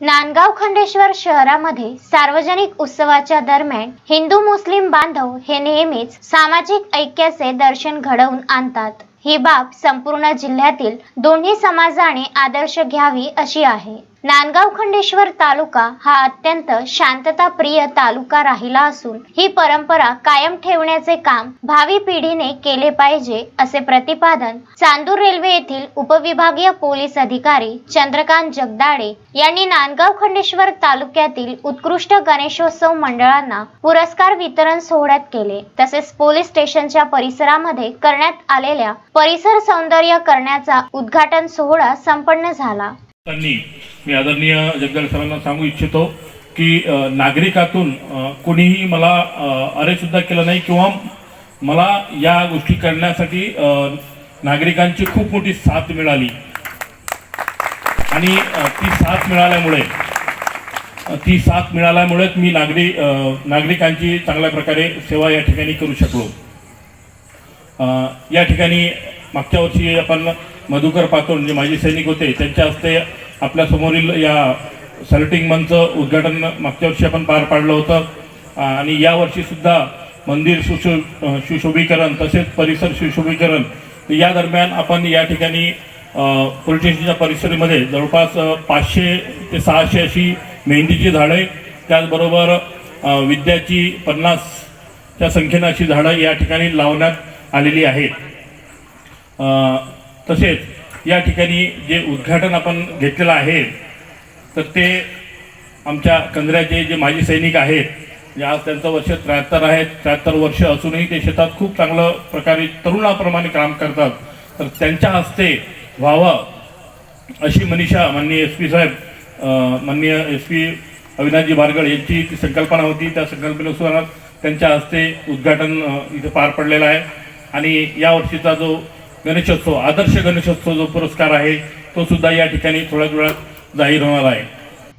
नांदगाव खंडेश्वर शहरामध्ये सार्वजनिक उत्सवाच्या दरम्यान हिंदू मुस्लिम बांधव हे नेहमीच सामाजिक ऐक्याचे दर्शन घडवून आणतात. ही बाब संपूर्ण जिल्ह्यातील दोन्ही समाजाने आदर्श घ्यावी अशी आहे. नांदगाव खंडेश्वर तालुका हा अत्यंत शांतताप्रिय तालुका राहिला असून ही परंपरा कायम ठेवण्याचे काम भावी पिढीने केले पाहिजे असे प्रतिपादन चांदूर रेल्वे येथील उपविभागीय पोलीस अधिकारी चंद्रकांत जगदाळे यांनी नांदगाव खंडेश्वर तालुक्यातील उत्कृष्ट गणेशोत्सव मंडळांना पुरस्कार वितरण सोहळ्यात केले. तसेच पोलीस स्टेशनच्या परिसरामध्ये करण्यात आलेल्या परिसर सौंदर्य करण्याचा उद्घाटन सोहळा संपन्न झाला. त्यांनी मी आदरणीय जगदाळ सरांना सांगू इच्छितो की नागरिकातून कुणीही कोणीही मला अरेसुद्धा अरे सुद्धा केलं नाही किंवा मला या गोष्टी करण्यासाठी नागरिकांची खूप मोठी साथ मिळाली. आणि ती साथ मिळाल्यामुळे ती साथ मिळाल्यामुळेच मी नागरी नागरिकांची चांगल्या प्रकारे सेवा या ठिकाणी करू शकलो. या ठिकाणी मागच्या वर्षी आपण मधुकर पातोड जे माजी सैनिक होते त्यांच्या हस्ते आपल्यासमोरील या सॅल्युटिंग मनचं उद्घाटन मागच्या वर्षी आपण पार पाडलं होतं. आणि यावर्षीसुद्धा मंदिर सुशो सुशोभीकरण तसेच परिसर सुशोभीकरण या दरम्यान आपण या ठिकाणी पोलीस स्टेशनच्या परिसरामध्ये जवळपास पाचशे ते सहाशे अशी मेहंदीची झाडे त्याचबरोबर विद्याची पन्नासच्या संख्येनं अशी झाडं या ठिकाणी लावण्यात आलेली आहेत. तसेच या ठिकाणी जे उद्घाटन आपण घेतलेलं आहे तर ते आमच्या कंद्र्याचे जे माजी सैनिक आहेत जे आज त्यांचं वर्ष त्र्याहत्तर आहे त्र्याहत्तर वर्ष असूनही ते शेतात खूप चांगलं प्रकारे तरुणाप्रमाणे काम करतात. तर त्यांच्या हस्ते व्हावं अशी मनीषा माननीय एस पी साहेब माननीय एस पी अविनाशजी बारगड यांची ती संकल्पना होती. त्या संकल्पनेनुसार त्यांच्या हस्ते उद्घाटन इथं पार पडलेलं आहे. आणि या वर्षीचा जो गणेशोत्सव आदर्श गणेशोत्सव जो पुरस्कार आहे तो सुद्धा या ठिकाणी थोड्याच वेळात जाहीर होणार आहे.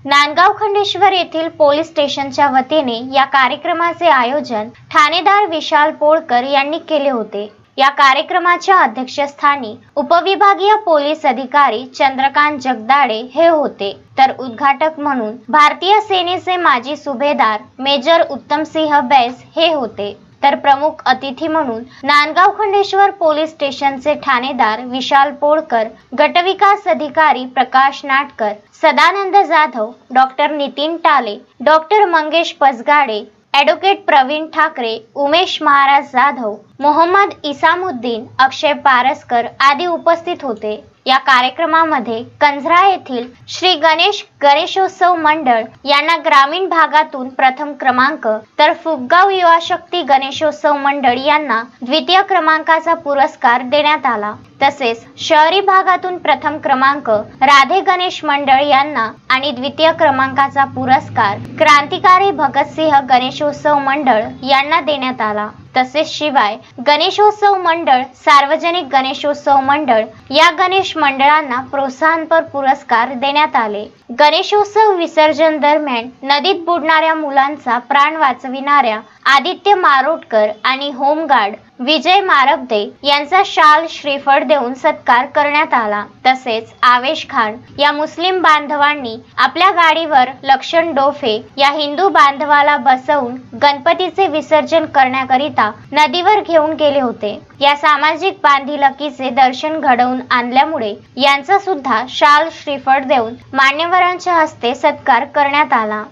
नांदगाव खंडेश्वर येथील पोलीस स्टेशनच्या वतीने या कार्यक्रमाचे आयोजन ठाणेदार विशाल पोळकर यांनी केले होते. या कार्यक्रमाच्या अध्यक्षस्थानी उपविभागीय पोलीस अधिकारी चंद्रकांत जगदाळे हे होते. तर उद्घाटक म्हणून भारतीय सेनेचे माजी सुभेदार मेजर उत्तमसिंह बैस हे होते. तर प्रमुख अतिथी म्हणून नांदगाव खंडेश्वर पोलीस स्टेशनचे ठाणेदार विशाल पोळकर गटविकास अधिकारी Prakash Natkar Sadanand Jadhav doctor Nitin Tale doctor Mangesh Pasgade advocate Pravin Thackeray Umesh Maharaj Jadhav Mohammad Isamuddin Akshay Paraskar आदी उपस्थित होते. या कार्यक्रमामध्ये कंझरा येथील श्री गणेश गणेशोत्सव मंडळ यांना ग्रामीण भागातून प्रथम क्रमांक तर फुगगाव युवा शक्ती गणेशोत्सव मंडळ यांना द्वितीय क्रमांकाचा पुरस्कार देण्यात आला. तसेच शहरी भागातून प्रथम क्रमांक राधे गणेश मंडळ यांना आणि द्वितीय क्रमांकाचा पुरस्कार क्रांतिकारी भगतसिंह गणेशोत्सव मंडळ यांना देण्यात आला. तसेच शिवाय गणेशोत्सव मंडळ सार्वजनिक गणेशोत्सव मंडळ या गणेश मंडळांना प्रोत्साहनपर पुरस्कार देण्यात आले. गणेशोत्सव विसर्जन दरम्यान नदीत बुडणाऱ्या मुलांचा प्राण वाचविणाऱ्या आदित्य मारोटकर आणि होमगार्ड विजय मारबदे यांचा शाल श्रीफळ देऊन सत्कार करण्यात आला. तसेच आवेश खान या मुस्लिम बांधवांनी आपल्या गाडीवर लक्षण डोफे या हिंदू बांधवाला बसवून गणपतीचे विसर्जन करण्याकरिता नदीवर घेऊन गेले होते. या सामाजिक बांधिलकीचे दर्शन घडवून आणल्यामुळे यांचा सुद्धा शाल श्रीफळ देऊन मान्यवरांच्या हस्ते सत्कार करण्यात आला.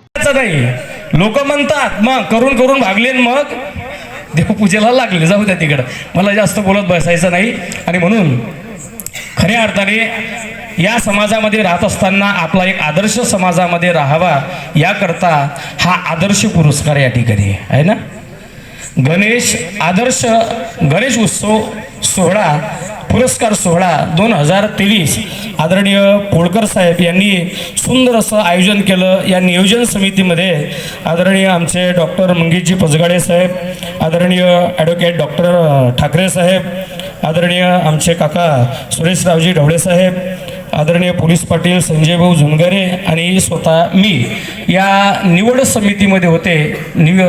लोक म्हणतात मग करून करून भागले मग. देवपूजेला लागले जाऊ द्या तिकडं. मला जास्त बोलत बसायचं नाही. आणि म्हणून खऱ्या अर्थाने या समाजामध्ये राहत असताना आपला एक आदर्श समाजामध्ये राहावा याकरता हा आदर्श पुरस्कार या ठिकाणी आहे ना? गणेश आदर्श गणेश उत्सव सोहळा पुरस्कार सोहळा दोन हजार तेवीस. आदरणीय पोळकर साहेब यांनी सुंदर असं आयोजन केलं या नियोजन समितीमध्ये. आदरणीय आमचे डॉक्टर मंगेशजी पजगाडे साहेब आदरणीय ॲडव्होकेट डॉक्टर ठाकरे साहेब आदरणीय आमचे काका सुरेशरावजी ढवळे साहेब आदरणीय पोलीस पाटील संजय भाऊ झुनगरे आणि स्वतः मी. या निवड समितीमध्ये होते निव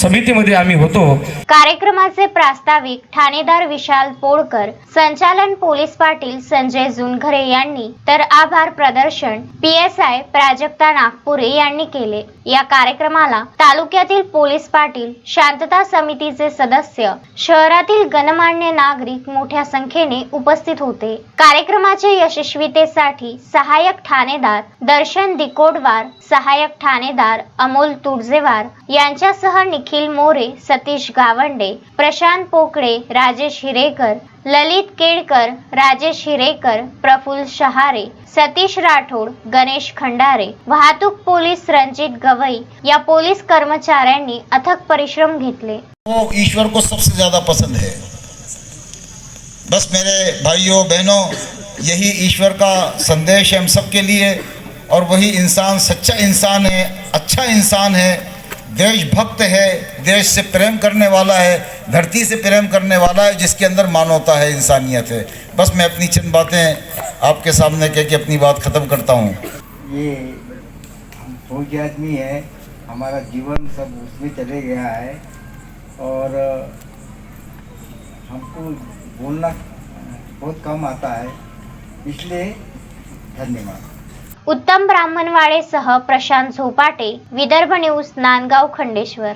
समितीमध्ये आम्ही होतो. कार्यक्रमाचे प्रास्ताविक ठाणेदार विशाल पोळकर संचालन पोलीस पाटील संजय जुनघरे यांनी तर आभार प्रदर्शन P S I Prajakta Nagpure यांनी केले. या कार्यक्रमाला तालुक्यातील पोलीस पाटील शांतता समितीचे सदस्य शहरातील गणमान्य नागरिक मोठ्या संख्येने उपस्थित होते. कार्यक्रमाच्या यशस्वीतेसाठी सहाय्यक ठाणेदार दर्शन दिकोडवार सहाय्यक ठाणेदार अमोल तुडजेवार यांच्यासह निखिल मोरे, सतीश गावंडे, प्रशांत पोकळे, राजेश हिरेकर, ललित केळकर, राजेश हिरेकर, प्रफुल्ल शहारे, सतीश राठोड, गणेश खंडारे, वाहतूक पोलीस रणजित गवई या पोलीस कर्मचाऱ्यांनी अथक परिश्रम घेतले. वो ईश्वर को सबसे ज़्यादा पसंद है। बस मेरे भाइयों, बहनों, यही ईश्वर का संदेश है हम सबके लिए और वही इंसान सच्चा इंसान है अच्छा इंसान है। देशभक्त है, देश से प्रेम करने वाला है, धरती से प्रेम करने वाला है, जिसके अंदर मानवता है, इंसानियत है। बस मैं अपनी चंद बातें आपके सामने कह के अपनी बात ख़त्म करता हूँ। ये हम फौजी आदमी है, हमारा जीवन सब उसमें चले गया है, और हमको बोलना बहुत कम आता है, इसलिए धन्यवाद। उत्तम ब्राह्मणवाडेसह प्रशांत झोपाटे विदर्भ न्यूज नांदगाव खंडेश्वर.